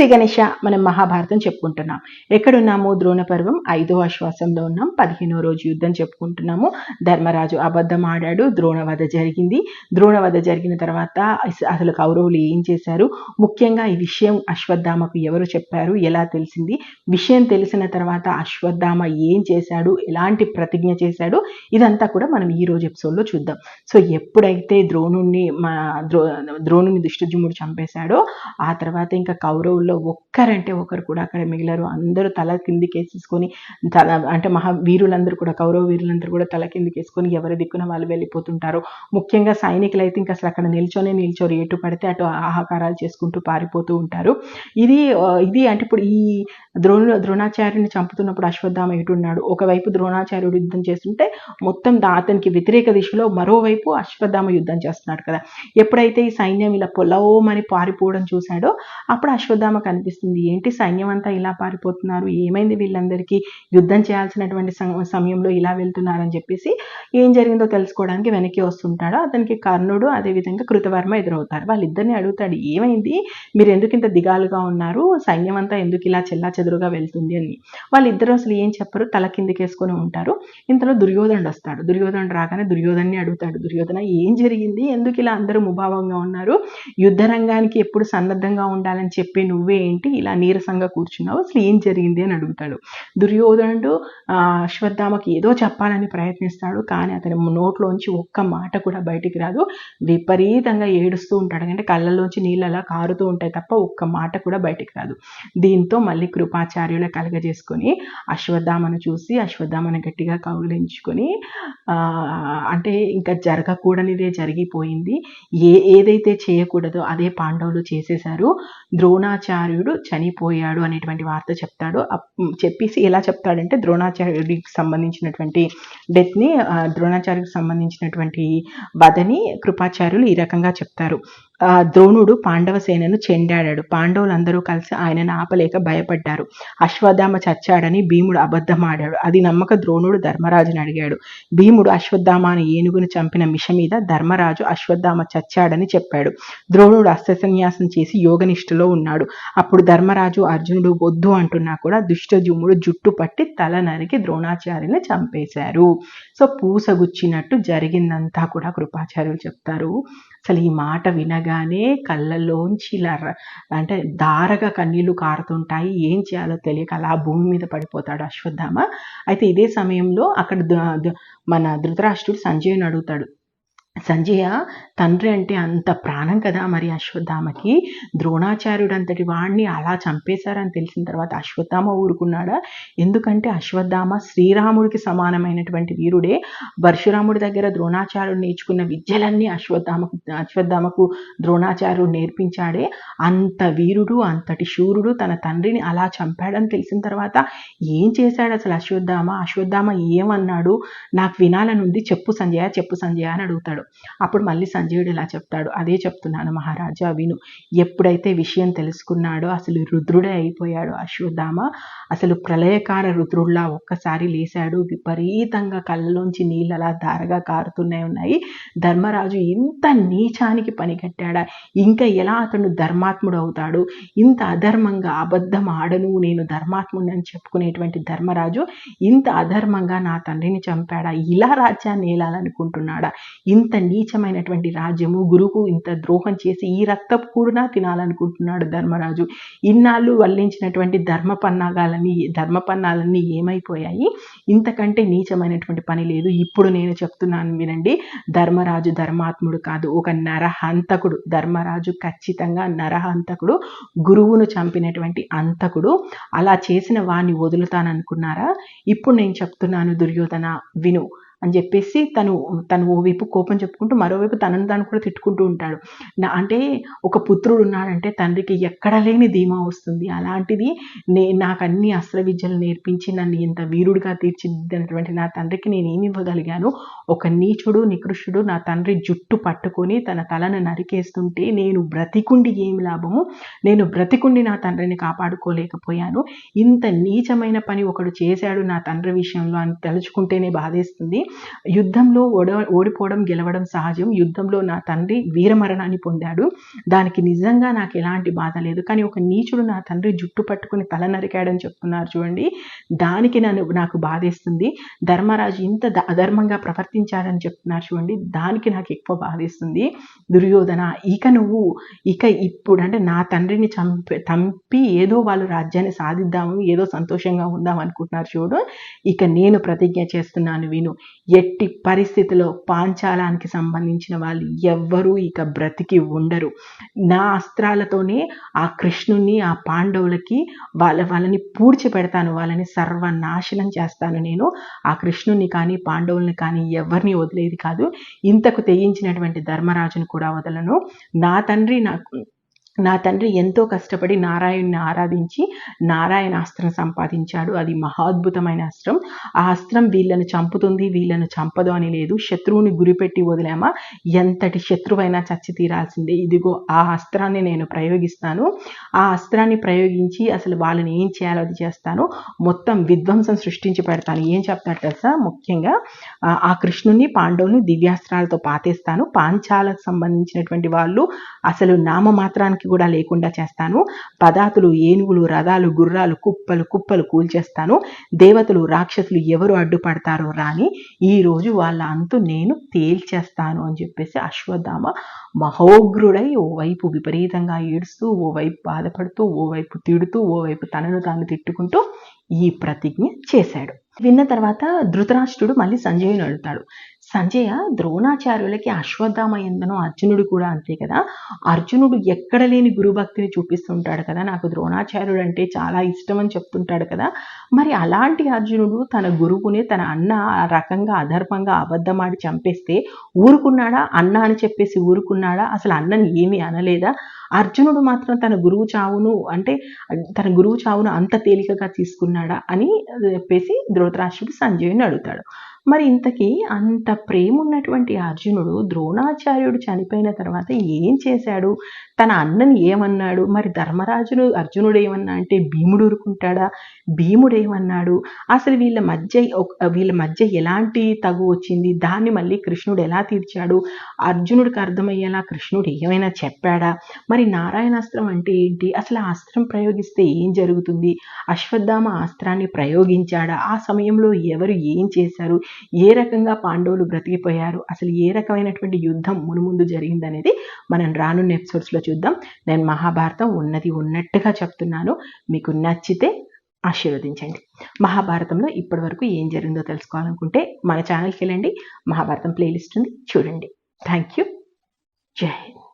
శ్రీ గణేష మనం మహాభారతం చెప్పుకుంటున్నాం. ఎక్కడున్నాము? ద్రోణ పర్వం ఐదో ఆశ్వాసంలో ఉన్నాం. పదిహేనో రోజు యుద్ధం చెప్పుకుంటున్నాము. ధర్మరాజు అబద్ధం ఆడాడు. ద్రోణవధ జరిగింది. ద్రోణవధ జరిగిన తర్వాత అసలు కౌరవులు ఏం చేశారు? ముఖ్యంగా ఈ విషయం అశ్వత్థామకు ఎవరు చెప్పారు? ఎలా తెలిసింది? విషయం తెలిసిన తర్వాత అశ్వత్థామ ఏం చేశాడు? ఎలాంటి ప్రతిజ్ఞ చేశాడు? ఇదంతా కూడా మనం ఈ రోజు ఎపిసోడ్లో చూద్దాం. సో ఎప్పుడైతే ద్రోణుణ్ణి మా ద్రో ద్రోణుని దుష్టజుముడు చంపేశాడో ఆ తర్వాత ఇంకా కౌరవులు కౌరవుల్లో ఒక్కరంటే ఒకరు కూడా అక్కడ మిగిలరు. అందరూ తల కిందికేసేసుకొని తల అంటే మహా వీరులందరూ కూడా కౌరవ వీరులందరూ కూడా తల కిందికేసుకొని ఎవరి దిక్కున వాళ్ళు వెళ్ళిపోతుంటారు. ముఖ్యంగా సైనికులు అయితే ఇంకా అసలు అక్కడ నిల్చొని నిల్చోరు. ఎటు పడితే అటు ఆహాకారాలు చేసుకుంటూ పారిపోతూ ఉంటారు. ఇది ఇది అంటే ఇప్పుడు ఈ ద్రోణులు ద్రోణాచార్యుని చంపుతున్నప్పుడు అశ్వత్థామ ఎటున్నాడు ఒకవైపు ద్రోణాచార్యుడు యుద్ధం చేస్తుంటే మొత్తం దా- అతనికి వ్యతిరేక దిశలో మరోవైపు అశ్వత్థామ యుద్ధం చేస్తున్నాడు కదా. ఎప్పుడైతే ఈ సైన్యం ఇలా పొలవమని పారిపోవడం చూశాడో అప్పుడు అశ్వత్థామ కనిపిస్తుంది. ఏంటి సైన్యం అంతా ఇలా పారిపోతున్నారు? ఏమైంది వీళ్ళందరికీ? యుద్ధం చేయాల్సినటువంటి సమయంలో ఇలా వెళ్తున్నారని చెప్పేసి ఏం జరిగిందో తెలుసుకోవడానికి వెనక్కి వస్తుంటాడో. అతనికి కర్ణుడు అదేవిధంగా కృతవర్మ ఎదురవుతారు. వాళ్ళిద్దరిని అడుగుతాడు ఏమైంది? మీరు ఎందుకు ఇంత దిగాలుగా ఉన్నారు? సైన్యం అంతా ఎందుకు ఇలా చెల్లా చెదురుగా వెళ్తుంది అని. వాళ్ళిద్దరూ అసలు ఏం చెప్పరు? తల కిందకేసుకొని ఉంటారు. ఇంతలో దుర్యోధనుడు వస్తాడు. దుర్యోధనుడు రాగానే దుర్యోధన్ని అడుగుతాడు. దుర్యోధన ఏం జరిగింది? ఎందుకు ఇలా అందరూ ముభావంగా ఉన్నారు? యుద్ధ రంగానికి ఎప్పుడు సన్నద్ధంగా ఉండాలని చెప్పి నువ్వే ఏంటి? ఇలా నీరసంగా కూర్చున్నావు. అసలు ఏం జరిగింది? అని అడుగుతాడు. దుర్యోధనుడు ఆ, అశ్వత్థామకి ఏదో చెప్పాలని ప్రయత్నిస్తాడు. కానీ అతని నోట్లోంచి ఒక్క మాట కూడా బయటికి రాదు. విపరీతంగా ఏడుస్తూ ఉంటాడు. అంటే కళ్ళలోంచి నీళ్ళు అలా కారుతూ ఉంటాయి తప్ప ఒక్క మాట కూడా బయటికి రాదు. దీంతో మళ్ళీ కృపాచార్యుల కలగజేసుకొని అశ్వత్థామను చూసి అశ్వత్థామను గట్టిగా కౌగిలించుకొని అంటే ఇంకా జరగకూడనిదే జరిగిపోయింది. ఏ ఏదైతే చేయకూడదో అదే పాండవులు చేసేశారు. ద్రోణాచార్యుడు చనిపోయాడు అనేటువంటి వార్త చెప్తాడు. చెప్పేసి ఎలా చెప్తాడంటే ద్రోణాచార్యుడికి సంబంధించినటువంటి డెత్ని ద్రోణాచార్యుడికి సంబంధించినటువంటి వధని కృపాచార్యులు ఈ రకంగా చెప్తారు. ద్రోణుడు పాండవ సేనను చెండాడాడు. పాండవులందరూ కలిసి ఆయనను ఆపలేక భయపడ్డారు. అశ్వత్థామ చచ్చాడని భీముడు అబద్ధమాడాడు. అది నమ్మక ద్రోణుడు ధర్మరాజుని అడిగాడు. భీముడు అశ్వత్థామ అనే ఏనుగును చంపిన మిష మీద ధర్మరాజు అశ్వత్థామ చచ్చాడని చెప్పాడు. ద్రోణుడు అస్త్రసన్యాసం చేసి యోగనిష్ఠలో ఉన్నాడు. అప్పుడు ధర్మరాజు అర్జునుడు వద్దు అంటున్నా కూడా దుష్టజుమ్ముడు జుట్టు పట్టి తల నరికి ద్రోణాచార్యుని చంపేశారు. సో పూసగుచ్చినట్టు జరిగిందంతా కూడా కృపాచార్యులు చెప్తారు. అసలు ఈ మాట వినగానే కళ్ళలోంచి ఇలా అంటే దారగా కన్నీళ్ళు కారుతుంటాయి. ఏం చేయాలో తెలియక అలా భూమి మీద పడిపోతాడు అశ్వత్థామ. అయితే ఇదే సమయంలో అక్కడ మన ధృతరాష్ట్రుడు సంజయుని అడుగుతాడు. సంజయ తండ్రి అంటే అంత ప్రాణం కదా మరి అశ్వత్థామకి? ద్రోణాచార్యుడు అంతటి వాడిని అలా చంపేశారని తెలిసిన తర్వాత అశ్వత్థామ ఊరుకున్నాడా? ఎందుకంటే అశ్వత్థామ శ్రీరాముడికి సమానమైనటువంటి వీరుడే. పరశురాముడి దగ్గర ద్రోణాచార్యుడు నేర్చుకున్న విద్యలన్నీ అశ్వత్థామకు అశ్వత్థామకు ద్రోణాచార్యుడు నేర్పించాడే. అంత వీరుడు అంతటి శూరుడు తన తండ్రిని అలా చంపాడని తెలిసిన తర్వాత ఏం చేశాడు అసలు అశ్వత్థామ? అశ్వత్థామ ఏమన్నాడు? నాకు వినాలనుంది చెప్పు సంజయ చెప్పు సంజయ అని అడుగుతాడు. అప్పుడు మళ్ళీ సంజయుడు ఇలా చెప్తాడు. అదే చెప్తున్నాను మహారాజా విను. ఎప్పుడైతే విషయం తెలుసుకున్నాడో అసలు రుద్రుడే అయిపోయాడు అశ్వత్థామ. అసలు ప్రళయకార రుద్రుడిలా ఒక్కసారి లేశాడు. విపరీతంగా కళ్ళలోంచి నీళ్ళు అలా ధారగా కారుతూనే ఉన్నాయి. ధర్మరాజు ఇంత నీచానికి పనికట్టాడా ఇంకా ఎలా అతను ధర్మాత్ముడు అవుతాడు? ఇంత అధర్మంగా అబద్ధం ఆడను నేను ధర్మాత్ముడిని అని చెప్పుకునేటువంటి ధర్మరాజు ఇంత అధర్మంగా నా తండ్రిని చంపాడా? ఇలా రాజ్యాన్ని ఏలాలనుకుంటున్నాడా? ఇంత ఇంత నీచమైనటువంటి రాజ్యము గురువుకు ఇంత ద్రోహం చేసి ఈ రక్తపు కూడా తినాలనుకుంటున్నాడు ధర్మరాజు. ఇన్నాళ్ళు వల్లించినటువంటి ధర్మ పన్నాగాలన్నీ ధర్మ పన్నాలన్నీ ఏమైపోయాయి? ఇంతకంటే నీచమైనటువంటి పని లేదు. ఇప్పుడు నేను చెప్తున్నాను వినండి. ధర్మరాజు ధర్మాత్ముడు కాదు. ఒక నరహంతకుడు. ధర్మరాజు ఖచ్చితంగా నరహంతకుడు. గురువును చంపినటువంటి అంతకుడు. అలా చేసిన వాణ్ణి వదులుతాననుకున్నారా? ఇప్పుడు నేను చెప్తున్నాను దుర్యోధన విను. అని చెప్పేసి తను తను ఓ వైపు కోపం చెప్పుకుంటూ మరోవైపు తనను తాను కూడా తిట్టుకుంటూ ఉంటాడు. నా- అంటే ఒక పుత్రుడు ఉన్నాడంటే తండ్రికి ఎక్కడ లేని ధీమా వస్తుంది. అలాంటిది నే నాకు అన్ని అస్త్ర విద్యలు నేర్పించి నన్ను ఇంత వీరుడిగా తీర్చిదిద్దినటువంటి నా తండ్రికి నేను ఏమి ఇవ్వగలిగాను? ఒక నీచుడు నికృష్టుడు నా తండ్రి జుట్టు పట్టుకొని తన తలను నరికేస్తుంటే నేను బ్రతికుండి ఏమి లాభము? నేను బ్రతికుండి నా తండ్రిని కాపాడుకోలేకపోయాను. ఇంత నీచమైన పని ఒకడు చేశాడు నా తండ్రి విషయంలో అని తలుచుకుంటేనే బాధేస్తుంది. యుద్ధంలో ఓడ ఓడిపోవడం గెలవడం సహజం. యుద్ధంలో నా తండ్రి వీరమరణాన్ని పొందాడు. దానికి నిజంగా నాకు ఎలాంటి బాధ లేదు. కానీ ఒక నీచుడు నా తండ్రి జుట్టు పట్టుకుని తల నరికాడని చెప్తున్నారు చూడండి. దానికి నన్ను నాకు బాధేస్తుంది. ధర్మరాజు ఇంత అధర్మంగా ప్రవర్తించాడని చెప్తున్నారు చూడండి. దానికి నాకు ఎక్కువ బాధేస్తుంది. దుర్యోధన ఇక నువ్వు ఇక ఇప్పుడు అంటే నా తండ్రిని చంపి చంపి ఏదో వాళ్ళు రాజ్యాన్ని సాధిద్దాము ఏదో సంతోషంగా ఉందాం అనుకుంటున్నారు చూడు. ఇక నేను ప్రతిజ్ఞ చేస్తున్నాను విను. ఎట్టి పరిస్థితిలో పాంచాలానికి సంబంధించిన వాళ్ళు ఎవ్వరూ ఇక బ్రతికి ఉండరు. నా అస్త్రాలతోనే ఆ కృష్ణుని ఆ పాండవులకి వాళ్ళ వాళ్ళని పూడ్చి పెడతాను వాళ్ళని సర్వనాశనం చేస్తాను నేను. ఆ కృష్ణుని కానీ పాండవుల్ని కానీ ఎవరిని వదిలేది కాదు. ఇంతకు తెగించినటువంటి ధర్మరాజును కూడా వదలను. నా తండ్రి నాకు నా తండ్రి ఎంతో కష్టపడి నారాయణ్ని ఆరాధించి నారాయణ అస్త్రం సంపాదించాడు. అది మహాద్భుతమైన అస్త్రం. ఆ అస్త్రం వీళ్ళను చంపుతుంది వీళ్ళను చంపదు అని లేదు. శత్రువుని గురిపెట్టి వదిలామా? ఎంతటి శత్రువైనా చచ్చి తీరాల్సిందే. ఇదిగో ఆ అస్త్రాన్ని నేను ప్రయోగిస్తాను. ఆ అస్త్రాన్ని ప్రయోగించి అసలు వాళ్ళని ఏం చేయాలో అది చేస్తాను. మొత్తం విధ్వంసం సృష్టించి పెడతాను. ఏం చెప్తాడు తెలుసా? ముఖ్యంగా ఆ, ఆ కృష్ణుని పాండవుని దివ్యాస్త్రాలతో పాతేస్తాను. పాంచాలకు సంబంధించినటువంటి వాళ్ళు అసలు నామమాత్రానికి కూడా లేకుండా చేస్తాను. పదాతులు ఏనుగులు రథాలు గుర్రాలు కుప్పలు కుప్పలు కూల్చేస్తాను. దేవతలు రాక్షసులు ఎవరు అడ్డుపడతారో రాని ఈ రోజు వాళ్ళ అంతు నేను తేల్చేస్తాను అని చెప్పేసి అశ్వత్థామ మహోగ్రుడై ఓవైపు విపరీతంగా ఏడుస్తూ ఓవైపు బాధపడుతూ ఓవైపు తిడుతూ ఓవైపు తనను తాను తిట్టుకుంటూ ఈ ప్రతిజ్ఞ చేశాడు. విన్న తర్వాత ధృతరాష్ట్రుడు మళ్ళీ సంజయుని అడుగుతాడు. సంజయ ద్రోణాచార్యులకి అశ్వత్థామ ఎందనో అర్జునుడు కూడా అంతే కదా. అర్జునుడు ఎక్కడ లేని గురుభక్తిని చూపిస్తుంటాడు కదా. నాకు ద్రోణాచార్యుడు అంటే చాలా ఇష్టం అని చెప్తుంటాడు కదా. మరి అలాంటి అర్జునుడు తన గురువుని తన అన్న ఆ రకంగా అధర్మంగా అబద్ధమాడి చంపేస్తే ఊరుకున్నాడా? అన్న అని చెప్పేసి ఊరుకున్నాడా? అసలు అన్నని ఏమీ అనలేదా? అర్జునుడు మాత్రం తన గురువు చావును అంటే తన గురువు చావును అంత తేలికగా తీసుకున్నాడా అని చెప్పేసి ధృతరాష్ట్రుడు సంజయుని అడుగుతాడు. మరి ఇంతకీ అంత ప్రేమ ఉన్నటువంటి అర్జునుడు ద్రోణాచార్యుడు చనిపోయిన తర్వాత ఏం చేశాడు? తన అన్నని ఏమన్నాడు? మరి ధర్మరాజును అర్జునుడు ఏమన్నా అంటే భీముడు ఊరుకుంటాడా? భీముడు ఏమన్నాడు? అసలు వీళ్ళ మధ్య ఒక- వీళ్ళ మధ్య ఎలాంటి తగు వచ్చింది? దాన్ని మళ్ళీ కృష్ణుడు ఎలా తీర్చాడు? అర్జునుడికి అర్థమయ్యేలా కృష్ణుడు ఏమైనా చెప్పాడా? మరి నారాయణాస్త్రం అంటే ఏంటి? అసలు ఆ అస్త్రం ప్రయోగిస్తే ఏం జరుగుతుంది? అశ్వత్థామ అస్త్రాన్ని ప్రయోగించాడా? ఆ సమయంలో ఎవరు ఏం చేశారు? ఏ రకంగా పాండవులు బ్రతికిపోయారు అసలు ఏ రకమైనటువంటి యుద్ధం మునుముందు జరిగిందనేది మనం రానున్న ఎపిసోడ్స్లో చూద్దాం. నేను మహాభారతం ఉన్నది ఉన్నట్టుగా చెప్తున్నాను. మీకు నచ్చితే ఆశీర్వదించండి. మహాభారతంలో ఇప్పటి వరకు ఏం జరిగిందో తెలుసుకోవాలనుకుంటే మన ఛానల్కి వెళ్ళండి. మహాభారతం ప్లేలిస్ట్ ఉంది. చూడండి. థ్యాంక్ యూ జై హింద్